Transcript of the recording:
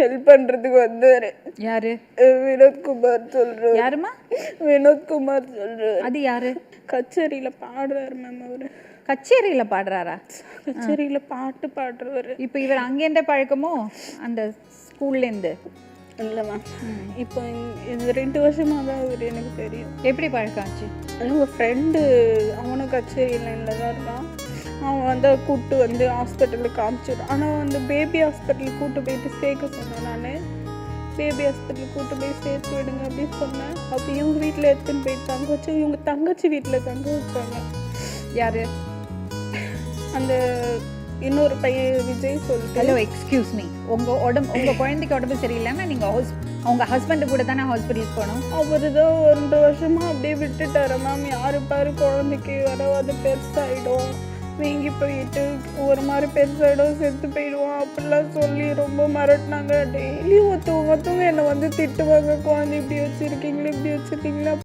Help பண்றதுக்கு வந்தாரு. யாரு? வினோத்குமார் சொல்றாரு. யாருமா வினோத்குமார் சொல்றாரு. அது யாரு? கச்சேரியில பாடுறாரு மேம் அவரு. கச்சேரியில பாடுறாரா? கச்சேரியில பாட்டு பாடுறவரு. இப்போ இவர் அங்கேருந்த பழக்கமோ அந்த ஸ்கூல்ல இருந்து? இல்ல மேம் இப்போ இது ரெண்டு வருஷமா தான் அவர் எனக்கு தெரியும். எப்படி பழக்கம் ஆச்சு? அவங்க ஃப்ரெண்டு அவனும் கச்சேரி லைனில் தான் இருக்கான். வந்து கூப்பிட்டு வந்து ஹாஸ்பிட்டலுக்கு காமிச்சிடு ஆனால் வந்து பேபி ஹாஸ்பிட்டலுக்கு கூப்பிட்டு போயிட்டு சேர்க்க சொன்னேன் நான். பேபி ஹாஸ்பிட்டலுக்கு கூப்பிட்டு போய் சேர்த்து விடுங்க அப்படின்னு சொன்னேன். அப்போ இவங்க வீட்டில் எடுத்துன்னு போயிட்டு தங்க வச்சு இவங்க தங்கச்சி வீட்டில் தங்க வச்சாங்க. யாரு? அந்த இன்னொரு பையன் விஜய் சொல்லிட்டு. ஹலோ எக்ஸ்கியூஸ் மீ உங்க உடம்பு உங்க குழந்தைக்கு உடம்பு சரியில்லைன்னா நீங்க ஹாஸ் உங்க ஹஸ்பண்ட் கூட தானே ஹாஸ்பிட்டல் போகணும்? அவர் தான் ஒன்றரை வருஷமா அப்படியே விட்டுட்டாரு மேம் யாரு பாரு குழந்தைக்கு வர அது பெருசாயிடும். வீங்கி போயிட்டு ஒரு மாதிரி பெருசாகிடும் செத்து போயிடுவோம் அப்படிலாம் சொல்லி ரொம்ப மிரட்டினாங்க. டெய்லியும் ஒருத்தவங்க ஒருத்தவங்க என்னை வந்து திட்டுவாங்க. குழந்தை இப்படி வச்சுருக்கீங்களா இப்படி வச்சுருக்கீங்களா